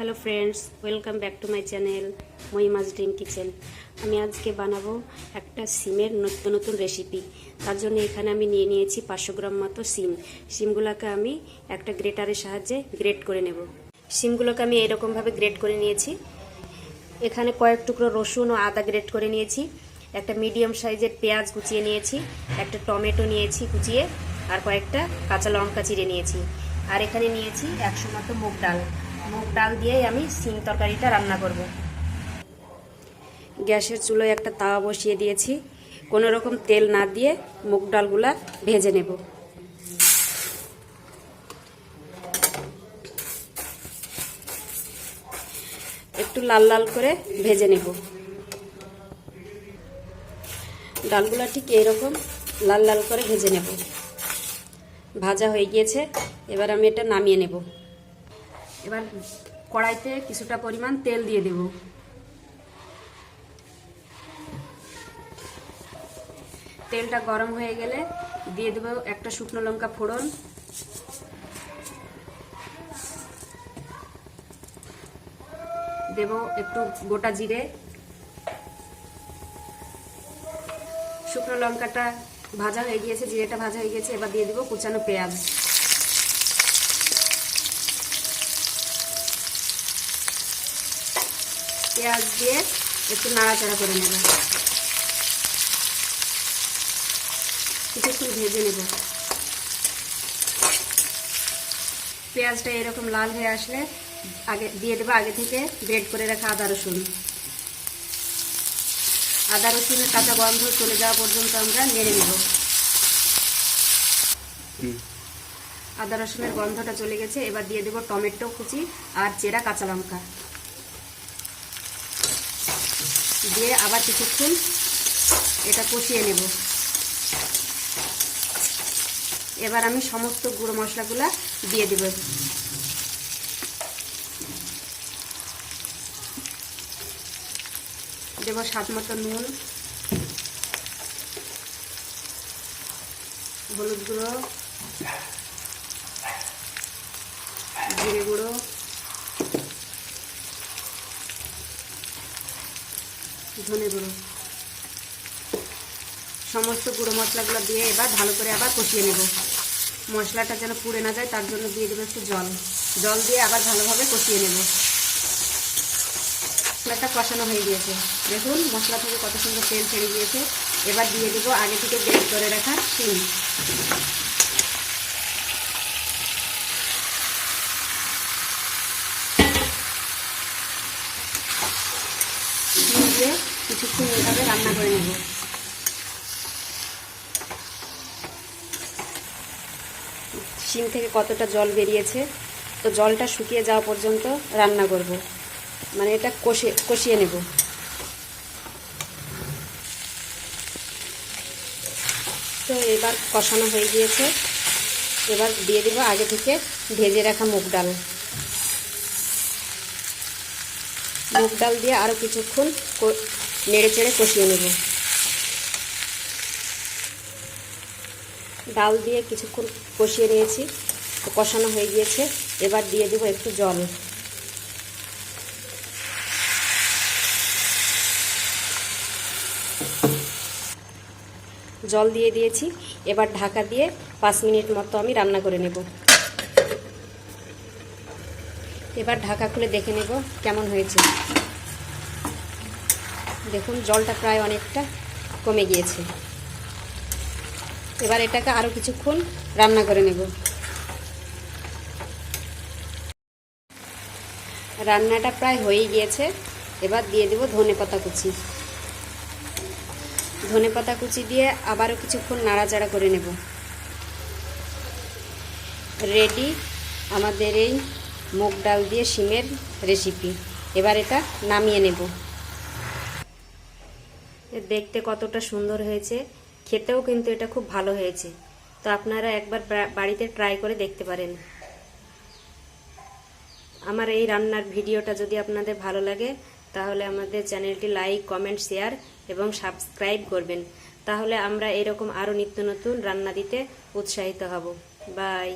Hello friends welcome back to my channel Mahima's dream kitchen আমি আজকে বানাবো একটা সিমের নতুন নতুন রেসিপি তার জন্য এখানে আমি নিয়ে নিয়েছি পাঁচশো গ্রাম মতো সিম। সিমগুলোকে আমি একটা গ্রেটারের সাহায্যে গ্রেট করে নেব। সিমগুলোকে আমি এরকমভাবে গ্রেট করে নিয়েছি। এখানে কয়েক টুকরো রসুন ও আদা গ্রেট করে নিয়েছি। একটা মিডিয়াম সাইজের পেঁয়াজ কুচিয়ে নিয়েছি। একটা টমেটো নিয়েছি কুচিয়ে। আর কয়েকটা কাঁচা লঙ্কা চিড়ে নিয়েছি। আর এখানে নিয়েছি একশো মতো মুগ ডাল। মুগ ডাল দিয়েই আমি সিম তরকারিটা রান্না করব। গ্যাসের চুলোয় একটা তাওয়া বসিয়ে দিয়েছি। কোনো রকম তেল না দিয়ে মুগ ডালগুলা ভেজে নেব। একটু লাল লাল করে ভেজে নেব। ডালগুলা ঠিক এইরকম লাল লাল করে ভেজে নেব। ভাজা হয়ে গিয়েছে। এবার আমি এটা নামিয়ে নেব। এবার কড়াইতে কিছুটা পরিমাণ তেল দিয়ে দেব। তেলটা গরম হয়ে গেলে দিয়ে দেবো একটা শুকনো লঙ্কা ফোড়ন। দেব একটু গোটা জিরে। শুকনো লঙ্কাটা ভাজা হয়ে গিয়েছে, জিরেটা ভাজা হয়ে গিয়েছে, এবার দিয়ে দিব কুচানো পেঁয়াজ। পেঁয়াজ দিয়ে একটু নাড়াচাড়া করে নেব। কিছুক্ষণ ভেজে নেব। পেঁয়াজটা এরকম লাল হয়ে আসলে আগে দিয়ে দেবো আগে থেকে গ্রেড করে রাখা আদা রসুন। আদা রসুনের কাঁচা গন্ধ চলে যাওয়া পর্যন্ত আমরা নেড়ে নেব। আদা রসুনের গন্ধটা চলে গেছে এবার দিয়ে দেবো টমেটো কুচি আর চেরা কাঁচা লঙ্কা। দিয়ে আবার কিছুক্ষণ এটা কষিয়ে নেব। এবার আমি সমস্ত গুঁড়ো মশলাগুলা দিয়ে দেব। দেব স্বাদ মতো নুন, হলুদ গুঁড়ো, জিরে গুঁড়ো ধনে গুঁড়ো। সমস্ত গুঁড়ো মশলাগুলো দিয়ে এবার ভালো করে আবার কষিয়ে নেব। মশলাটা যেন পুড়ে না যায়, তার জন্য দিয়ে দেবো একটু জল। জল দিয়ে আবার ভালোভাবে কষিয়ে নেব। মশলাটা কষানো হয়ে গিয়েছে। দেখুন, মশলা থেকে কত সুন্দর তেল ছেড়ে গিয়েছে। এবার দিয়ে দেবো আগে থেকে বের করে রাখা সিম ডিম দিয়ে কিছুক্ষণ এভাবে রান্না করে নেব। শিম থেকে কতটা জল বেরিয়েছে, তো জলটা শুকিয়ে যাওয়া পর্যন্ত রান্না করব। মানে এটা কষে, কষিয়ে নেব। তো এবার কষানো হয়ে গিয়েছে। এবার দিয়ে দেবো আগে থেকে ভেজে রাখা মুগ ডাল। মুগ ডাল দিয়ে আরও কিছুক্ষণ নেড়ে চেড়ে কষিয়ে নেব। ডাল দিয়ে কিছুক্ষণ কষিয়ে নিয়েছি কষানো হয়ে গিয়েছে। এবার দিয়ে দেবো একটু জল। জল দিয়ে দিয়েছি। এবার ঢাকা দিয়ে পাঁচ মিনিট মতো আমি রান্না করে নেব। এবার ঢাকা খুলে দেখে নেব কেমন হয়েছে। দেখুন, জলটা প্রায় অনেকটা কমে গিয়েছে। এবার এটাকে আরও কিছুক্ষণ রান্না করে নেব। রান্নাটা প্রায় হয়ে গিয়েছে। এবার দিয়ে দেব ধনে পাতা কুচি। ধনে পাতা কুচি দিয়ে আবারও কিছুক্ষণ নাড়াচাড়া করে নেব। রেডি আমাদের এই মুগ ডাল দিয়ে শিমের রেসিপি এবার এটা নামিয়ে নেব। দেখতে কতটা সুন্দর হয়েছে। খেতেও কিন্তু এটা খুব ভালো হয়েছে। তো আপনারা একবার বাড়িতে ট্রাই করে দেখতে পারেন। আমার এই রান্নার ভিডিওটা যদি আপনাদের ভালো লাগে, তাহলে আমাদের চ্যানেলটি লাইক কমেন্ট শেয়ার এবং সাবস্ক্রাইব করবেন। তাহলে আমরা এরকম আরও নিত্য নতুন রান্না দিতে উৎসাহিত হব। বাই